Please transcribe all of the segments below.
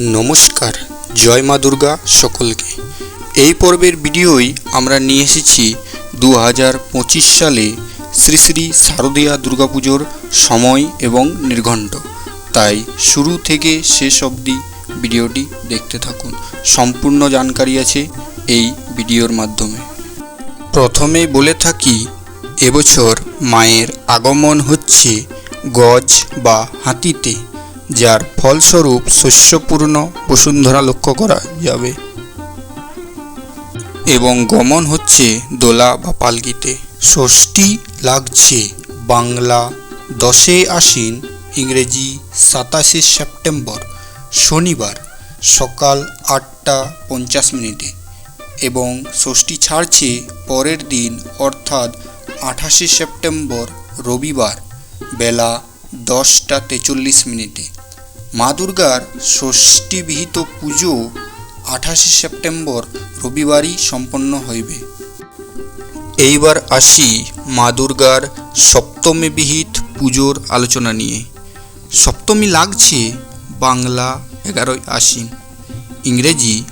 নমস্কার, জয় মা দুর্গা সকলকে। এই পর্বের ভিডিওই আমরা নিয়ে এসেছি দু হাজার পঁচিশ সালে শ্রী শ্রী শারদীয়া দুর্গাপুজোর সময় এবং নির্ঘণ্ট। তাই শুরু থেকে শেষ অবধি ভিডিওটি দেখতে থাকুন। সম্পূর্ণ জানকারি আছে এই ভিডিওর মাধ্যমে। প্রথমে বলে থাকি, এবছর মায়ের আগমন হচ্ছে গজ বা হাতিতে। যার ফলস্বরূপ শস্যপূর্ণ বসুন্ধরা লক্ষ্য করা যাবে। এবং গমন হচ্ছে দোলা বা পালকিতে ষষ্ঠী লাগছে বাংলা দশে আশ্বিন, ইংরেজি সাতাশে সেপ্টেম্বর, শনিবার সকাল আটটা পঞ্চাশ মিনিটে। এবং ষষ্ঠী ছাড়ছে পরের দিন, অর্থাৎ আঠাশে সেপ্টেম্বর রবিবার বেলা দশটা তেচল্লিশ মিনিটে। মা দুর্গার ষষ্ঠীবিহিত পুজো আঠাশে সেপ্টেম্বর রবিবারই সম্পন্ন হইবে। এইবার আসি মা দুর্গার সপ্তমী বিহিত পুজোর আলোচনা নিয়ে। সপ্তমী লাগছে বাংলা এগারোই আশ্বিন। ইংরেজি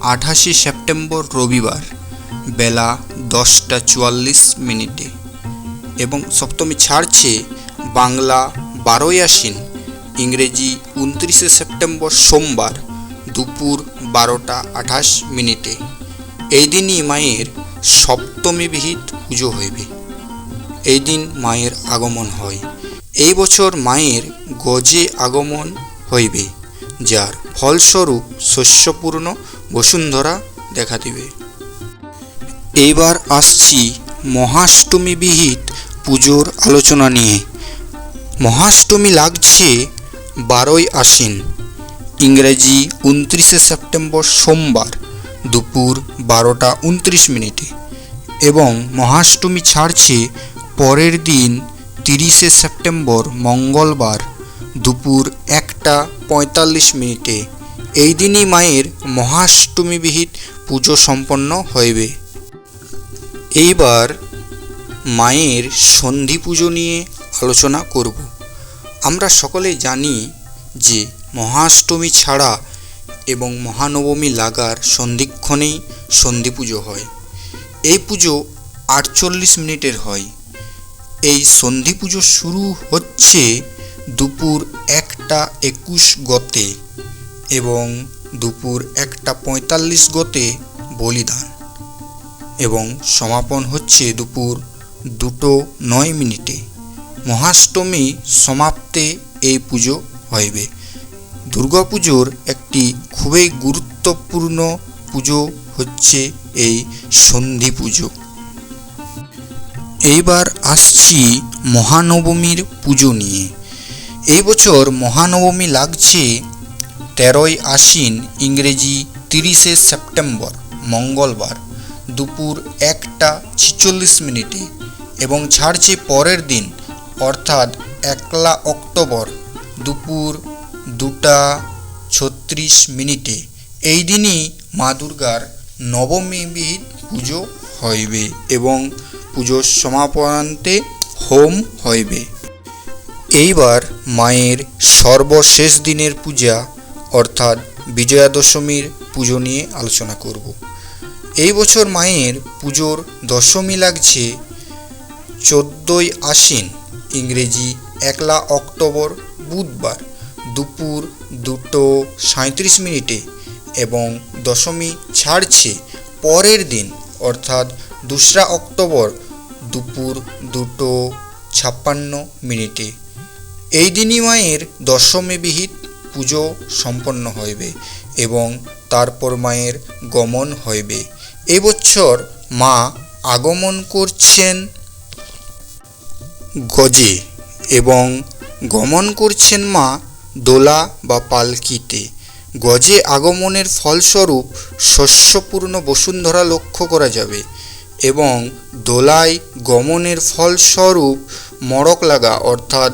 আঠাশে সেপ্টেম্বর রবিবার বেলা দশটা চুয়াল্লিশ মিনিটে। এবং সপ্তমী ছাড়ছে বাংলা বারোই আশ্বিন, ইংরেজি উনত্রিশে সেপ্টেম্বর সোমবার দুপুর বারোটা আঠাশ মিনিটে। এই দিনই মায়ের সপ্তমী বিহিত পুজো হইবে। এই দিন মায়ের আগমন হয়। এই বছর মায়ের গজে আগমন হইবে, যার ফলস্বরূপ শস্যপূর্ণ বসুন্ধরা দেখা দিবে। এইবার আসছি মহাষ্টমী বিহিত পুজোর আলোচনা নিয়ে। মহাষ্টমী লাগছে বারোই আশ্বিন। ইংরেজি উনত্রিশে সেপ্টেম্বর সোমবার দুপুর বারোটা উনত্রিশ মিনিটে এবং মহাষ্টমী ছাড়ছে পরের দিন তিরিশে সেপ্টেম্বর মঙ্গলবার দুপুর একটা পঁয়তাল্লিশ মিনিটে। এই দিনই মায়ের মহাষ্টমীবিহিত পুজো সম্পন্ন হইবে। এইবার মায়ের সন্ধি পুজো নিয়ে আলোচনা করব। আমরা সকলে জানি যে মহাষ্টমী ছাড়া এবং মহানবমী লাগার সন্ধিক্ষণেই সন্ধি পুজো হয়। এই পুজো আটচল্লিশ মিনিটের হয়। এই সন্ধি পুজো শুরু হচ্ছে দুপুর একটা একুশ গতে এবং দুপুর একটা পঁয়তাল্লিশ গতে বলিদান এবং সমাপন হচ্ছে দুপুর দুটো নয় মিনিটে। মহাষ্টমী সমাপ্তে এই পুজো হইবে। দুর্গাপুজোর একটি খুবই গুরুত্বপূর্ণ পুজো হচ্ছে এই সন্ধি পুজো। এইবার আসছি মহানবমীর পুজো নিয়ে। এই বছর মহানবমী লাগছে তেরোই আশ্বিন, ইংরেজি তিরিশে সেপ্টেম্বর, মঙ্গলবার, দুপুর একটা ছিচল্লিশ মিনিটে এবং ছাড়ছে পরের দিন অর্থাৎ একলা অক্টোবর, দুপুর দুটা ছত্রিশ মিনিটে। এই দিনই মা দুর্গার নবমী পুজো হইবে এবং পুজোর সমাপনান্তে হোম হইবে। এইবার মায়ের সর্বশেষ দিনের পূজা, অর্থাৎ বিজয়া দশমীর পুজো নিয়ে আলোচনা করব। এই বছর মায়ের পুজোর দশমী লাগছে চোদ্দোই আশ্বিন। ইংরেজি একলা অক্টোবর বুধবার দুপুর দুটো সাঁত্রিশ মিনিটে এবং দশমী ছাড়ছে পরের দিন, অর্থাৎ দোসরা অক্টোবর দুপুর দুটো ছাপ্পান্ন মিনিটে। এই দিনই মায়ের দশমী বিহিত পুজো সম্পন্ন হইবে এবং তারপর মায়ের গমন হইবে। এবছর মা আগমন করছেন গজে এবং গমন করছেন মা দোলা বা পালকিতে। গজে আগমনের ফলস্বরূপ শস্যপূর্ণ বসুন্ধরা লক্ষ্য করা যাবে এবং দোলায় গমনের ফলস্বরূপ মড়ক লাগা অর্থাৎ